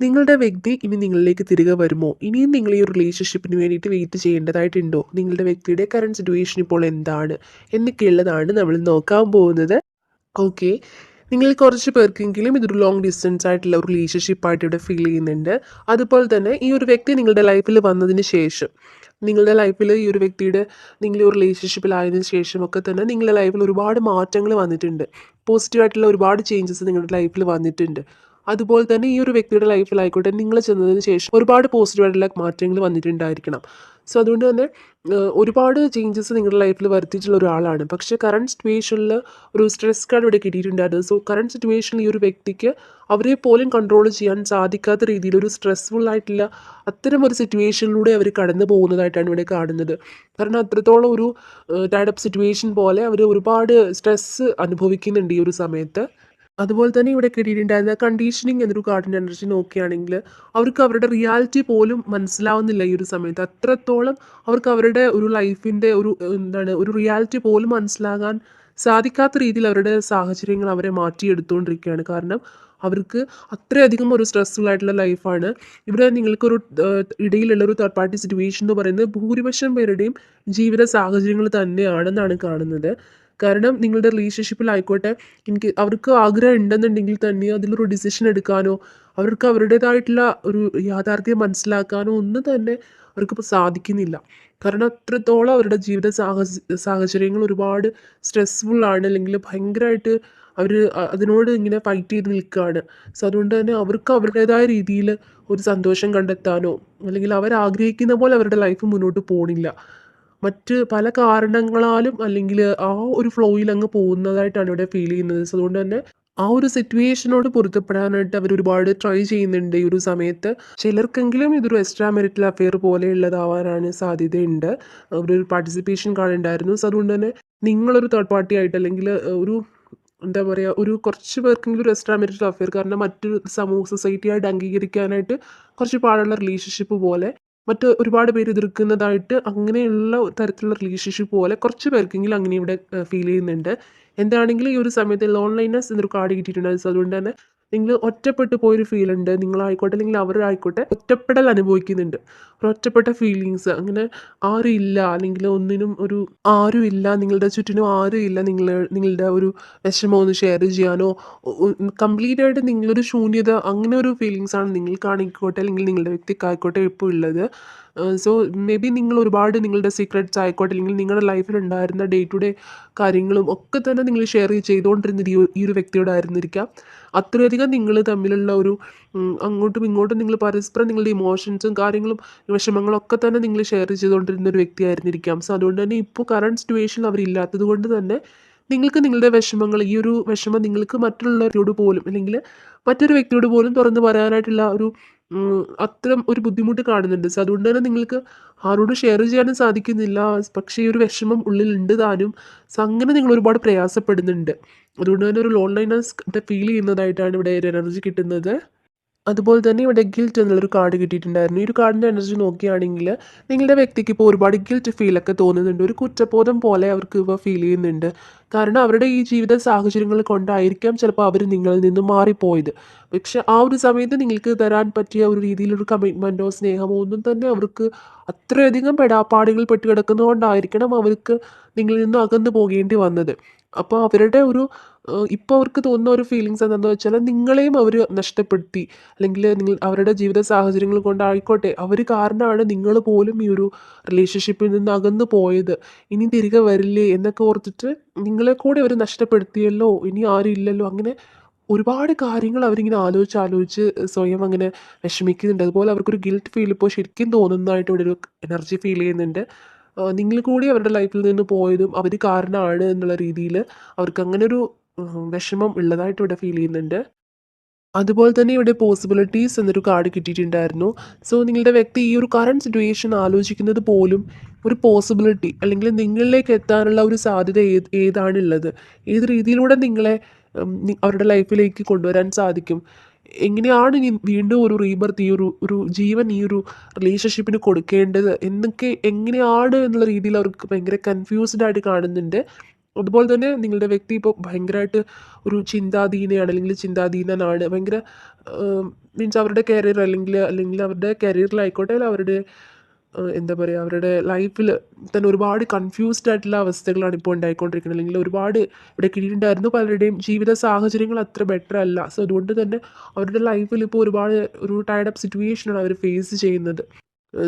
നിങ്ങളുടെ വ്യക്തി ഇനി നിങ്ങളിലേക്ക് തിരികെ വരുമോ? ഇനിയും നിങ്ങൾ ഈ റിലേഷൻഷിപ്പിന് വേണ്ടിയിട്ട് വെയിറ്റ് ചെയ്യേണ്ടതായിട്ടുണ്ടോ? നിങ്ങളുടെ വ്യക്തിയുടെ കറണ്ട് സിറ്റുവേഷൻ ഇപ്പോൾ എന്താണ്? എന്നൊക്കെയുള്ളതാണ് നമ്മൾ നോക്കാൻ പോകുന്നത്. ഓക്കെ നിങ്ങൾ കുറച്ച് പേർക്കെങ്കിലും ഇതൊരു ലോങ് ഡിസ്റ്റൻസ് ആയിട്ടുള്ള ഒരു റിലേഷൻഷിപ്പ് ആയിട്ട് ഇവിടെ ഫീൽ ചെയ്യുന്നുണ്ട്. അതുപോലെ തന്നെ ഈ ഒരു വ്യക്തി നിങ്ങളുടെ ലൈഫിൽ വന്നതിന് ശേഷം നിങ്ങളുടെ ലൈഫിൽ ഈ ഒരു വ്യക്തിയുടെ നിങ്ങൾ ഒരു റിലേഷൻഷിപ്പിലായതിനു ശേഷമൊക്കെ തന്നെ നിങ്ങളുടെ ലൈഫിൽ ഒരുപാട് മാറ്റങ്ങൾ വന്നിട്ടുണ്ട്. പോസിറ്റീവായിട്ടുള്ള ഒരുപാട് ചേഞ്ചസ് നിങ്ങളുടെ ലൈഫിൽ വന്നിട്ടുണ്ട്. അതുപോലെ തന്നെ ഈ ഒരു വ്യക്തിയുടെ ലൈഫിലായിക്കോട്ടെ നിങ്ങൾ ചെന്നതിന് ശേഷം ഒരുപാട് പോസിറ്റീവായിട്ടുള്ള മാറ്റങ്ങൾ വന്നിട്ടുണ്ടായിരിക്കണം. സോ അതുകൊണ്ട് തന്നെ ഒരുപാട് ചേഞ്ചസ് നിങ്ങളുടെ ലൈഫിൽ വരുത്തിയിട്ടുള്ള ഒരാളാണ്. പക്ഷേ കറണ്ട് സിറ്റുവേഷനിൽ ഒരു സ്ട്രെസ് കാർഡ് ഇവിടെ കിട്ടിയിട്ടുണ്ടായിരുന്നു. സോ കറണ്ട് സിറ്റുവേഷനിൽ ഈ ഒരു വ്യക്തിക്ക് അവരെ പോലും കൺട്രോൾ ചെയ്യാൻ സാധിക്കാത്ത രീതിയിൽ ഒരു സ്ട്രെസ്ഫുൾ ആയിട്ടുള്ള അത്തരം ഒരു സിറ്റുവേഷനിലൂടെ അവർ കടന്നു പോകുന്നതായിട്ടാണ് ഇവിടെ കാണുന്നത്. കാരണം അത്രത്തോളം ഒരു ടൈഡപ്പ് സിറ്റുവേഷൻ പോലെ അവർ ഒരുപാട് സ്ട്രെസ്സ് അനുഭവിക്കുന്നുണ്ട് ഈ ഒരു സമയത്ത്. അതുപോലെ തന്നെ ഇവിടെ കിട്ടിയിട്ടുണ്ടായിരുന്ന കണ്ടീഷനിങ് എന്നൊരു കാർഡിന്റെ എനർജി നോക്കുകയാണെങ്കിൽ അവർക്ക് അവരുടെ റിയാലിറ്റി പോലും മനസ്സിലാവുന്നില്ല ഈ ഒരു സമയത്ത്. അത്രത്തോളം അവർക്ക് അവരുടെ ഒരു ലൈഫിന്റെ ഒരു എന്താണ് ഒരു റിയാലിറ്റി പോലും മനസ്സിലാകാൻ സാധിക്കാത്ത രീതിയിൽ അവരുടെ സാഹചര്യങ്ങൾ അവരെ മാറ്റിയെടുത്തുകൊണ്ടിരിക്കുകയാണ്. കാരണം അവർക്ക് അത്രയധികം ഒരു സ്ട്രെസ്ഫുൾ ആയിട്ടുള്ള ലൈഫാണ് ഇവിടെ നിങ്ങൾക്കൊരു ഇടയിലുള്ള ഒരു തേർഡ് പാർട്ടി സിറ്റുവേഷൻ എന്ന് പറയുന്നത് ഭൂരിപക്ഷം പേരുടെയും ജീവിത സാഹചര്യങ്ങൾ തന്നെയാണെന്നാണ് കാണുന്നത്. കാരണം നിങ്ങളുടെ റിലേഷൻഷിപ്പിലായിക്കോട്ടെ എനിക്ക് അവർക്ക് ആഗ്രഹം ഉണ്ടെന്നുണ്ടെങ്കിൽ തന്നെ അതിലൊരു ഡിസിഷൻ എടുക്കാനോ അവർക്ക് അവരുടേതായിട്ടുള്ള ഒരു യാഥാർത്ഥ്യം മനസ്സിലാക്കാനോ ഒന്നും തന്നെ അവർക്കിപ്പോൾ സാധിക്കുന്നില്ല. കാരണം അത്രത്തോളം അവരുടെ ജീവിത സാഹച സാഹചര്യങ്ങൾ ഒരുപാട് ആണ് അല്ലെങ്കിൽ ഭയങ്കരമായിട്ട് അവർ അതിനോട് ഇങ്ങനെ ഫൈറ്റ് ചെയ്ത് നിൽക്കുകയാണ് സോ അതുകൊണ്ട് തന്നെ അവർക്ക് അവരുടേതായ രീതിയിൽ ഒരു സന്തോഷം കണ്ടെത്താനോ അല്ലെങ്കിൽ അവർ ആഗ്രഹിക്കുന്ന പോലെ അവരുടെ ലൈഫ് മുന്നോട്ട് പോകണില്ല മറ്റ് പല കാരണങ്ങളാലും അല്ലെങ്കിൽ ആ ഒരു ഫ്ലോയിൽ അങ്ങ് പോകുന്നതായിട്ടാണ് ഇവിടെ ഫീൽ ചെയ്യുന്നത്. സോ അതുകൊണ്ട് തന്നെ ആ ഒരു സിറ്റുവേഷനോട് പൊരുത്തപ്പെടാനായിട്ട് അവർ ഒരുപാട് ട്രൈ ചെയ്യുന്നുണ്ട് ഈ ഒരു സമയത്ത്. ചിലർക്കെങ്കിലും ഇതൊരു എക്സ്ട്രാ മെറിറ്റൽ അഫെയർ പോലെയുള്ളതാവാനാണ് സാധ്യതയുണ്ട്. ഒരു പാർട്ടിസിപ്പേഷൻ കാണുന്നുണ്ടായിരുന്നു. സോ അതുകൊണ്ട് തന്നെ നിങ്ങളൊരു തേർഡ് പാർട്ടി ആയിട്ട് അല്ലെങ്കിൽ ഒരു എന്താ പറയുക ഒരു കുറച്ച് പേർക്കെങ്കിലും ഒരു എക്സ്ട്രാ മെറിറ്റൽ അഫെയർ കാരണം മറ്റൊരു സമൂഹ സൊസൈറ്റിയായിട്ട് അംഗീകരിക്കാനായിട്ട് കുറച്ച് പാടുള്ള റിലേഷൻഷിപ്പ് പോലെ മറ്റ് ഒരുപാട് പേര് എതിർക്കുന്നതായിട്ട് അങ്ങനെയുള്ള തരത്തിലുള്ള റിലേഷൻഷിപ്പ് പോലെ കുറച്ച് പേർക്കെങ്കിലും അങ്ങനെ ഇവിടെ ഫീൽ ചെയ്യുന്നുണ്ട്. എന്താണെങ്കിലും ഈ ഒരു സമയത്ത് ലോൺലൈനസ് എന്നൊരു കാർഡ് കിട്ടിയിട്ടുണ്ട്. അതുകൊണ്ട് തന്നെ നിങ്ങൾ ഒറ്റപ്പെട്ടു പോയൊരു ഫീൽ ഉണ്ട്. നിങ്ങളായിക്കോട്ടെ അല്ലെങ്കിൽ അവരായിക്കോട്ടെ ഒറ്റപ്പെടൽ അനുഭവിക്കുന്നുണ്ട്. ഒരു ഒറ്റപ്പെട്ട ഫീലിങ്സ് അങ്ങനെ ആരും ഇല്ല അല്ലെങ്കിൽ ഒന്നിനും ഒരു ആരും ഇല്ല നിങ്ങളുടെ ചുറ്റിനും ആരും ഇല്ല നിങ്ങൾ നിങ്ങളുടെ ഒരു വിഷമം ഒന്ന് ഷെയർ ചെയ്യാനോ കംപ്ലീറ്റ് ആയിട്ട് നിങ്ങളൊരു ശൂന്യത അങ്ങനെ ഒരു ഫീലിങ്സ് ആണ് നിങ്ങൾക്കാണിക്കോട്ടെ അല്ലെങ്കിൽ നിങ്ങളുടെ വ്യക്തിക്കായിക്കോട്ടെ ഇപ്പോൾ ഉള്ളത്. സോ മേ ബി നിങ്ങൾ ഒരുപാട് നിങ്ങളുടെ സീക്രട്സ് ആയിക്കോട്ടെ അല്ലെങ്കിൽ നിങ്ങളുടെ ലൈഫിൽ ഉണ്ടായിരുന്ന ഡേ ടു ഡേ കാര്യങ്ങളും ഒക്കെ തന്നെ നിങ്ങൾ ഷെയർ ചെയ്തുകൊണ്ടിരുന്നത് ഈ ഒരു- ഈ ഒരു വ്യക്തിയോടായിരുന്നിരിക്കാം അത്രയധികം നിങ്ങൾ തമ്മിലുള്ള ഒരു അങ്ങോട്ടും ഇങ്ങോട്ടും നിങ്ങൾ പരസ്പരം നിങ്ങളുടെ ഇമോഷൻസും കാര്യങ്ങളും വിഷമങ്ങളും ഒക്കെ തന്നെ നിങ്ങൾ ഷെയർ ചെയ്തുകൊണ്ടിരുന്ന ഒരു വ്യക്തിയായിരുന്നിരിക്കാം സോ അതുകൊണ്ട് തന്നെ ഇപ്പോൾ കറണ്ട് സിറ്റുവേഷനിൽ അവരില്ലാത്തത് കൊണ്ട് തന്നെ നിങ്ങൾക്ക് നിങ്ങളുടെ വിഷമങ്ങൾ ഈ ഒരു വിഷമം നിങ്ങൾക്ക് മറ്റുള്ളവരോട് പോലും അല്ലെങ്കിൽ മറ്റൊരു വ്യക്തിയോട് പോലും തുറന്ന് പറയാനായിട്ടുള്ള ഒരു അത്തരം ഒരു ബുദ്ധിമുട്ട് കാണുന്നുണ്ട്. സോ അതുകൊണ്ട് തന്നെ നിങ്ങൾക്ക് ആരോടും ഷെയർ ചെയ്യാനും സാധിക്കുന്നില്ല. പക്ഷേ ഈ ഒരു വിഷമം ഉള്ളിലുണ്ട് താനും. സോ അങ്ങനെ നിങ്ങൾ ഒരുപാട് പ്രയാസപ്പെടുന്നുണ്ട്. അതുകൊണ്ട് തന്നെ ഒരു ലോൺലൈനസ് ഫീൽ ചെയ്യുന്നതായിട്ടാണ് ഇവിടെ ഒരു എനർജി കിട്ടുന്നത്. അതുപോലെ തന്നെ ഇവിടെ ഗിൽറ്റ് എന്നുള്ളൊരു കാർഡ് കിട്ടിയിട്ടുണ്ടായിരുന്നു. ഈ ഒരു കാർഡിന്റെ എനർജി നോക്കുകയാണെങ്കിൽ നിങ്ങളുടെ വ്യക്തിക്ക് ഇപ്പോൾ ഒരുപാട് ഗിൽറ്റ് ഫീലൊക്കെ തോന്നുന്നുണ്ട്. ഒരു കുറ്റബോധം പോലെ അവർക്ക് ഇപ്പോൾ ഫീൽ ചെയ്യുന്നുണ്ട്. കാരണം അവരുടെ ഈ ജീവിത സാഹചര്യങ്ങൾ കൊണ്ടായിരിക്കാം ചിലപ്പോൾ അവർ നിങ്ങളിൽ നിന്ന് മാറിപ്പോയത്. പക്ഷെ ആ ഒരു സമയത്ത് നിങ്ങൾക്ക് തരാൻ പറ്റിയ ഒരു രീതിയിലൊരു കമ്മിറ്റ്മെന്റോ സ്നേഹമോ ഒന്നും തന്നെ അവർക്ക് അത്രയധികം പെടാപ്പാടുകൾ പെട്ട് കിടക്കുന്നതുകൊണ്ടായിരിക്കണം അവർക്ക് നിങ്ങളിൽ നിന്നും അകന്നു പോകേണ്ടി വന്നത്. അപ്പോൾ അവരുടെ ഒരു ഇപ്പോൾ അവർക്ക് തോന്നുന്ന ഒരു ഫീലിങ്സ് എന്താണെന്ന് വെച്ചാൽ നിങ്ങളെയും അവർ നഷ്ടപ്പെടുത്തി. അല്ലെങ്കിൽ നിങ്ങൾ അവരുടെ ജീവിത സാഹചര്യങ്ങൾ കൊണ്ടായിക്കോട്ടെ അവർ കാരണമാണ് നിങ്ങൾ പോലും ഈ ഒരു റിലേഷൻഷിപ്പിൽ നിന്ന് അകന്നു പോയത്. ഇനി തിരികെ വരില്ലേ എന്നൊക്കെ ഓർത്തിട്ട് നിങ്ങളെ കൂടെ അവർ നഷ്ടപ്പെടുത്തിയല്ലോ ഇനി ആരും ഇല്ലല്ലോ. അങ്ങനെ ഒരുപാട് കാര്യങ്ങൾ അവരിങ്ങനെ ആലോചിച്ച് ആലോചിച്ച് സ്വയം അങ്ങനെ വിഷമിക്കുന്നുണ്ട്. അതുപോലെ അവർക്കൊരു ഗിൽറ്റ് ഫീൽ ഇപ്പോൾ ശരിക്കും തോന്നുന്നതായിട്ട് ഇവിടെ ഒരു എനർജി ഫീൽ ചെയ്യുന്നുണ്ട്. നിങ്ങൾ കൂടി അവരുടെ ലൈഫിൽ നിന്ന് പോയതും അവർ കാരണമാണ് എന്നുള്ള രീതിയിൽ അവർക്ക് അങ്ങനെ ഒരു വിഷമം ഉള്ളതായിട്ട് ഇവിടെ ഫീൽ ചെയ്യുന്നുണ്ട്. അതുപോലെ തന്നെ ഇവിടെ പോസിബിലിറ്റീസ് എന്നൊരു കാർഡ് കിട്ടിയിട്ടുണ്ടായിരുന്നു. സോ നിങ്ങളുടെ വ്യക്തി ഈ ഒരു കറണ്ട് സിറ്റുവേഷൻ ആലോചിക്കുന്നത് പോലും ഒരു പോസിബിലിറ്റി അല്ലെങ്കിൽ നിങ്ങളിലേക്ക് എത്താനുള്ള ഒരു സാധ്യത ഏത് ഏതാണുള്ളത്? ഏത് രീതിയിലൂടെ നിങ്ങളെ അവരുടെ ലൈഫിലേക്ക് കൊണ്ടുവരാൻ സാധിക്കും? എങ്ങനെയാണ് ഇനി വീണ്ടും ഒരു റീബർത്ത് ഈ ഒരു ഒരു ജീവൻ ഈ ഒരു റിലേഷൻഷിപ്പിന് കൊടുക്കേണ്ടത്? എന്നൊക്കെ എങ്ങനെയാണ് എന്നുള്ള രീതിയിൽ അവർക്ക് ഭയങ്കര കൺഫ്യൂസ്ഡ് ആയിട്ട് കാണുന്നുണ്ട്. അതുപോലെ തന്നെ നിങ്ങളുടെ വ്യക്തി ഇപ്പോൾ ഭയങ്കരമായിട്ട് ഒരു ചിന്താധീനയാണ് അല്ലെങ്കിൽ ചിന്താധീനനാണ്. ഭയങ്കര മീൻസ് അവരുടെ കരിയർ അല്ലെങ്കിൽ അല്ലെങ്കിൽ അവരുടെ കരിയറിലായിക്കോട്ടെ അവരുടെ എന്താ പറയുക അവരുടെ ലൈഫിൽ തന്നെ ഒരുപാട് കൺഫ്യൂസ്ഡ് ആയിട്ടുള്ള അവസ്ഥകളാണ് ഇപ്പോൾ ഉണ്ടായിക്കൊണ്ടിരിക്കുന്നത്. അല്ലെങ്കിൽ ഒരുപാട് ഇവിടെ കിട്ടിയിട്ടുണ്ടായിരുന്നു പലരുടെയും ജീവിത സാഹചര്യങ്ങൾ അത്ര ബെറ്റർ അല്ല. സോ അതുകൊണ്ട് തന്നെ അവരുടെ ലൈഫിൽ ഇപ്പോൾ ഒരുപാട് ഒരു ടയർഡ് അപ്പ് സിറ്റുവേഷനാണ് അവർ ഫേസ് ചെയ്യുന്നത്.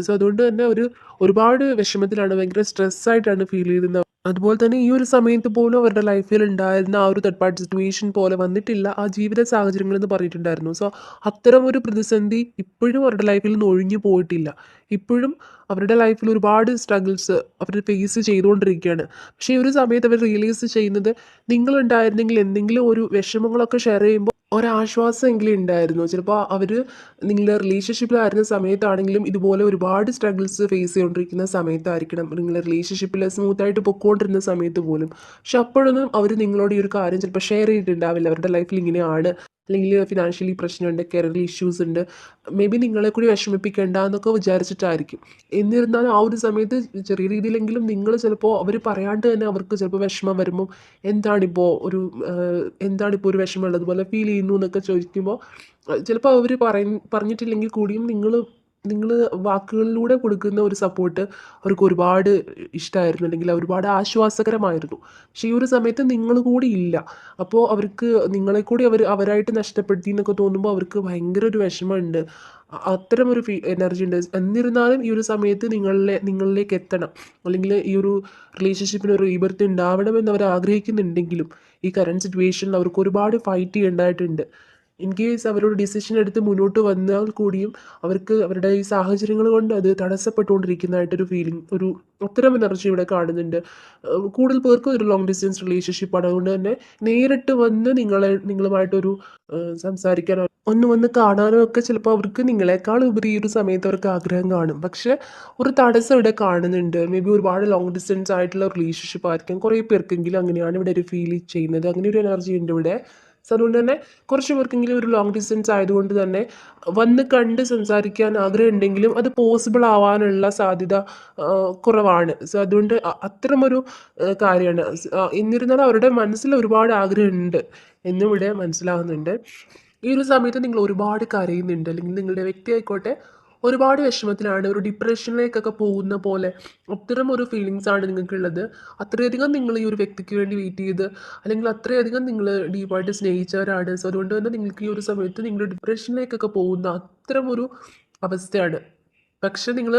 സോ അതുകൊണ്ട് തന്നെ ഒരു ഒരുപാട് വിഷമത്തിലാണ് ഭയങ്കര സ്ട്രെസ്സായിട്ടാണ് ഫീൽ ചെയ്യുന്നത് അതുപോലെ തന്നെ ഈ ഒരു സമയത്ത് പോലും അവരുടെ ലൈഫിൽ ഉണ്ടായിരുന്ന ആ ഒരു തേർഡ് പാർട്ടി സിറ്റുവേഷൻ പോലെ വന്നിട്ടില്ല ആ ജീവിത സാഹചര്യങ്ങൾ എന്ന് പറഞ്ഞിട്ടുണ്ടായിരുന്നു. സോ അത്തരം ഒരു പ്രതിസന്ധി ഇപ്പോഴും അവരുടെ ലൈഫിൽ നിന്ന് ഒഴിഞ്ഞു പോയിട്ടില്ല. ഇപ്പോഴും അവരുടെ ലൈഫിൽ ഒരുപാട് സ്ട്രഗിൾസ് അവർ ഫേസ് ചെയ്തുകൊണ്ടിരിക്കുകയാണ്. പക്ഷേ ഈ ഒരു സമയത്ത് അവർ റിയലൈസ് ചെയ്യുന്നത് നിങ്ങളുണ്ടായിരുന്നെങ്കിൽ എന്തെങ്കിലും ഒരു വിഷമങ്ങളൊക്കെ ഷെയർ ചെയ്യുമ്പോൾ ഒരാശ്വാസമെങ്കിലും ഉണ്ടായിരുന്നു. ചിലപ്പോൾ അവർ നിങ്ങളുടെ റിലേഷൻഷിപ്പിലായിരുന്ന സമയത്താണെങ്കിലും ഇതുപോലെ ഒരുപാട് സ്ട്രഗിൾസ് ഫേസ് ചെയ്തുകൊണ്ടിരിക്കുന്ന സമയത്തായിരിക്കണം. നിങ്ങളുടെ റിലേഷൻഷിപ്പിൽ സ്മൂത്തായിട്ട് പൊക്കോണ്ടിരുന്ന സമയത്ത് പോലും. പക്ഷെ അപ്പോഴൊന്നും അവർ നിങ്ങളോട് ഈ ഒരു കാര്യം ചിലപ്പോൾ ഷെയർ ചെയ്തിട്ടുണ്ടാവില്ല. അവരുടെ ലൈഫിൽ ഇങ്ങനെയാണ്. അല്ലെങ്കിൽ ഫിനാൻഷ്യലി പ്രശ്നമുണ്ട് കരിയർ ഇഷ്യൂസ് ഉണ്ട് മേ ബി നിങ്ങളെ കൂടി വിഷമിപ്പിക്കേണ്ട എന്നൊക്കെ വിചാരിച്ചിട്ടായിരിക്കും. എന്നിരുന്നാലും ആ ഒരു സമയത്ത് ചെറിയ രീതിയിലെങ്കിലും നിങ്ങൾ ചിലപ്പോൾ അവർ പറയാണ്ട് തന്നെ അവർക്ക് ചിലപ്പോൾ വിഷമം വരുമ്പോൾ എന്താണിപ്പോൾ ഒരു എന്താണിപ്പോൾ ഒരു വിഷമം ഉള്ളതുപോലെ ഫീൽ ചെയ്യുന്നു എന്നൊക്കെ ചോദിക്കുമ്പോൾ ചിലപ്പോൾ അവർ പറയ പറഞ്ഞിട്ടില്ലെങ്കിൽ കൂടിയും നിങ്ങൾ നിങ്ങൾ വാക്കുകളിലൂടെ കൊടുക്കുന്ന ഒരു സപ്പോർട്ട് അവർക്ക് ഒരുപാട് ഇഷ്ടമായിരുന്നു അല്ലെങ്കിൽ ഒരുപാട് ആശ്വാസകരമായിരുന്നു. പക്ഷേ ഈ ഒരു സമയത്ത് നിങ്ങൾ കൂടി ഇല്ല. അപ്പോൾ അവർക്ക് നിങ്ങളെ കൂടി അവർ അവരായിട്ട് നഷ്ടപ്പെടുത്തി എന്നൊക്കെ തോന്നുമ്പോൾ അവർക്ക് ഭയങ്കര ഒരു വിഷമമുണ്ട്. അത്തരം ഒരു ഫീ എനർജി ഉണ്ട്. എന്നിരുന്നാലും ഈ ഒരു സമയത്ത് നിങ്ങളിലെ നിങ്ങളിലേക്ക് എത്തണം. അല്ലെങ്കിൽ ഈ ഒരു റിലേഷൻഷിപ്പിന് ഒരു റീബർത്ത് ഉണ്ടാവണമെന്ന് അവർ ആഗ്രഹിക്കുന്നുണ്ടെങ്കിലും ഈ കറണ്ട് സിറ്റുവേഷനിൽ അവർക്ക് ഒരുപാട് ഫൈറ്റ് ചെയ്യേണ്ടതായിട്ടുണ്ട്. ഇൻ കേസ് അവരോട് ഡിസിഷൻ എടുത്ത് മുന്നോട്ട് വന്നാൽ കൂടിയും അവർക്ക് അവരുടെ ഈ സാഹചര്യങ്ങൾ കൊണ്ട് അത് തടസ്സപ്പെട്ടുകൊണ്ടിരിക്കുന്നതായിട്ടൊരു ഫീലിംഗ് ഒരു അത്തരം എനർജി ഇവിടെ കാണുന്നുണ്ട്. കൂടുതൽ പേർക്കും ഒരു ലോങ് ഡിസ്റ്റൻസ് റിലേഷൻഷിപ്പാണ് അതുകൊണ്ട് തന്നെ നേരിട്ട് വന്ന് നിങ്ങളെ നിങ്ങളുമായിട്ടൊരു സംസാരിക്കാനോ ഒന്ന് വന്ന് കാണാനോ ഒക്കെ ചിലപ്പോൾ അവർക്ക് നിങ്ങളെക്കാൾ ഉപരി ഈ ഒരു സമയത്ത് അവർക്ക് ആഗ്രഹം കാണും. പക്ഷെ ഒരു തടസ്സം ഇവിടെ കാണുന്നുണ്ട്. മേ ബി ഒരുപാട് ലോങ് ഡിസ്റ്റൻസ് ആയിട്ടുള്ള റിലേഷൻഷിപ്പ് ആയിരിക്കാം. കുറേ പേർക്കെങ്കിലും അങ്ങനെയാണ് ഇവിടെ ഒരു ഫീൽ ചെയ്യുന്നത്. അങ്ങനെ ഒരു എനർജി ഉണ്ട് ഇവിടെ. സോ അതുകൊണ്ട് തന്നെ കുറച്ച് പേർക്കെങ്കിലും ഒരു ലോങ് ഡിസ്റ്റൻസ് ആയതുകൊണ്ട് തന്നെ വന്ന് കണ്ട് സംസാരിക്കാൻ ആഗ്രഹം ഉണ്ടെങ്കിലും അത് പോസിബിൾ ആവാനുള്ള സാധ്യത കുറവാണ്. സോ അതുകൊണ്ട് അത്തരമൊരു കാര്യമാണ്. എന്നിരുന്നാലും അവരുടെ മനസ്സിൽ ഒരുപാട് ആഗ്രഹമുണ്ട് എന്നും ഇവിടെ മനസ്സിലാകുന്നുണ്ട് ഈ ഒരു സമയത്ത് നിങ്ങൾ ഒരുപാട് കരയുന്നുണ്ട്. അല്ലെങ്കിൽ നിങ്ങളുടെ വ്യക്തി ആയിക്കോട്ടെ ഒരുപാട് വിഷമത്തിലാണ് ഒരു ഡിപ്രഷനിലേക്കൊക്കെ പോകുന്ന പോലെ അത്തരം ഒരു ഫീലിങ്സ് ആണ് നിങ്ങൾക്കുള്ളത്. അത്രയധികം നിങ്ങൾ ഈ ഒരു വ്യക്തിക്ക് വേണ്ടി വെയിറ്റ് ചെയ്ത് അല്ലെങ്കിൽ അത്രയധികം നിങ്ങൾ ഡീപ്പായിട്ട് സ്നേഹിച്ചവരാണ്. സോ അതുകൊണ്ട് തന്നെ നിങ്ങൾക്ക് ഈ ഒരു സമയത്ത് നിങ്ങൾ ഡിപ്രഷനിലേക്കൊക്കെ പോകുന്ന അത്തരം ഒരു അവസ്ഥയാണ്. പക്ഷെ നിങ്ങൾ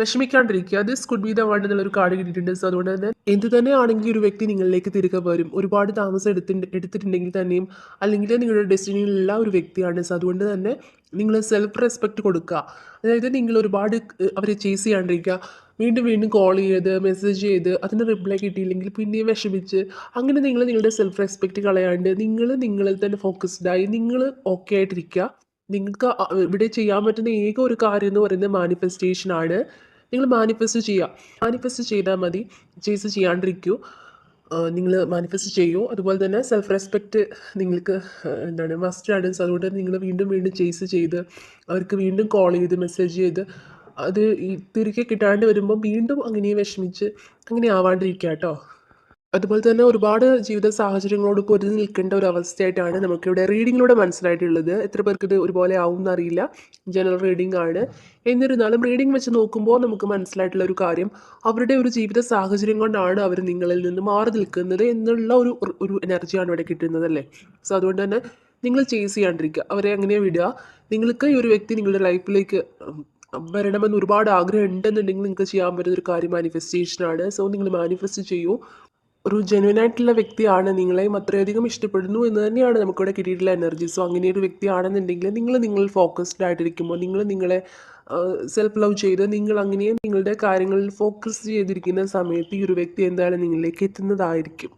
വിഷമിക്കാണ്ടിരിക്കുക. This could be the one എന്നുള്ളൊരു കാർഡ് കിട്ടിയിട്ടുണ്ട്. സോ അതുകൊണ്ട് തന്നെ എന്ത് തന്നെ ആണെങ്കിൽ ഒരു വ്യക്തി നിങ്ങളിലേക്ക് തിരികെ വരും. ഒരുപാട് താമസം എടുത്തി എടുത്തിട്ടുണ്ടെങ്കിൽ തന്നെയും അല്ലെങ്കിൽ നിങ്ങളുടെ ഡെസ്റ്റിനിയിലുള്ള ഒരു വ്യക്തിയാണ്. സോ അതുകൊണ്ട് തന്നെ നിങ്ങൾ സെൽഫ് റെസ്പെക്ട് കൊടുക്കുക. അതായത് നിങ്ങൾ ഒരുപാട് അവരെ ചേസ് ചെയ്യാണ്ടിരിക്കുക. വീണ്ടും വീണ്ടും കോൾ ചെയ്ത് മെസ്സേജ് ചെയ്ത് അതിന് റിപ്ലൈ കിട്ടിയില്ലെങ്കിൽ പിന്നെയും വിഷമിച്ച് അങ്ങനെ നിങ്ങൾ നിങ്ങളുടെ സെൽഫ് റെസ്പെക്ട് കളയാണ്ട് നിങ്ങൾ നിങ്ങളിൽ തന്നെ ഫോക്കസ്ഡായി നിങ്ങൾ ഓക്കെ ആയിട്ടിരിക്കുക. നിങ്ങൾക്ക് ഇവിടെ ചെയ്യാൻ പറ്റുന്ന ഏക ഒരു കാര്യം എന്ന് പറയുന്നത് മാനിഫെസ്റ്റേഷൻ ആണ്. നിങ്ങൾ മാനിഫെസ്റ്റ് ചെയ്യുക. മാനിഫെസ്റ്റ് ചെയ്താൽ മതി. ചേസ് ചെയ്യാണ്ടിരിക്കൂ. നിങ്ങൾ മാനിഫെസ്റ്റ് ചെയ്യൂ. അതുപോലെ തന്നെ സെൽഫ് റെസ്പെക്റ്റ് നിങ്ങൾക്ക് എന്താണ് മസ്റ്റ് ആഡൻസ് അതുകൊണ്ട് നിങ്ങൾ വീണ്ടും വീണ്ടും ചേസ് ചെയ്ത് അവർക്ക് വീണ്ടും കോൾ ചെയ്ത് മെസ്സേജ് ചെയ്ത് അത് തിരികെ കിട്ടാണ്ട് വരുമ്പോൾ വീണ്ടും അങ്ങനെ വിഷമിച്ച് അങ്ങനെ ആവാണ്ടിരിക്കുക കേട്ടോ. അതുപോലെ തന്നെ ഒരുപാട് ജീവിത സാഹചര്യങ്ങളോട് പൊരുതി നിൽക്കേണ്ട ഒരു അവസ്ഥയായിട്ടാണ് നമുക്കിവിടെ റീഡിങ്ങിലൂടെ മനസ്സിലായിട്ടുള്ളത്. എത്ര പേർക്ക് ഇത് ഒരുപോലെ ആവും എന്നറിയില്ല. ജനറൽ റീഡിംഗ് ആണ്. എന്നിരുന്നാലും റീഡിംഗ് വെച്ച് നോക്കുമ്പോൾ നമുക്ക് മനസ്സിലായിട്ടുള്ള ഒരു കാര്യം അവരുടെ ഒരു ജീവിത സാഹചര്യം കൊണ്ടാണ് അവർ നിങ്ങളിൽ നിന്ന് മാറി നിൽക്കുന്നത് എന്നുള്ള ഒരു ഒരു എനർജിയാണ് ഇവിടെ കിട്ടുന്നത് അല്ലേ? സോ അതുകൊണ്ട് തന്നെ നിങ്ങൾ ചേസ് ചെയ്യാണ്ടിരിക്കുക. അവരെ അങ്ങനെ വിടുക. നിങ്ങൾക്ക് ഈ ഒരു വ്യക്തി നിങ്ങളുടെ ലൈഫിലേക്ക് വരണമെന്ന് ഒരുപാട് ആഗ്രഹം ഉണ്ടെന്നുണ്ടെങ്കിൽ നിങ്ങൾക്ക് ചെയ്യാൻ പറ്റുന്ന ഒരു കാര്യം മാനിഫെസ്റ്റേഷനാണ് സോ നിങ്ങൾ മാനിഫെസ്റ്റ് ചെയ്യൂ. ഒരു ജെന്വൻ ആയിട്ടുള്ള വ്യക്തിയാണ് നിങ്ങളെയും അത്രയധികം ഇഷ്ടപ്പെടുന്നു എന്ന് തന്നെയാണ് നമുക്കിവിടെ കിട്ടിയിട്ടുള്ള എനർജി സോ അങ്ങനെ ഒരു വ്യക്തിയാണെന്നുണ്ടെങ്കിൽ നിങ്ങൾ നിങ്ങൾ ഫോക്കസ്ഡ് ആയിട്ടിരിക്കുമ്പോൾ നിങ്ങൾ നിങ്ങളെ സെൽഫ് ലവ് ചെയ്ത് നിങ്ങൾ അങ്ങനെ നിങ്ങളുടെ കാര്യങ്ങളിൽ ഫോക്കസ് ചെയ്തിരിക്കുന്ന സമയത്ത് ഈ ഒരു വ്യക്തി എന്തായാലും നിങ്ങളിലേക്ക് എത്തുന്നതായിരിക്കും.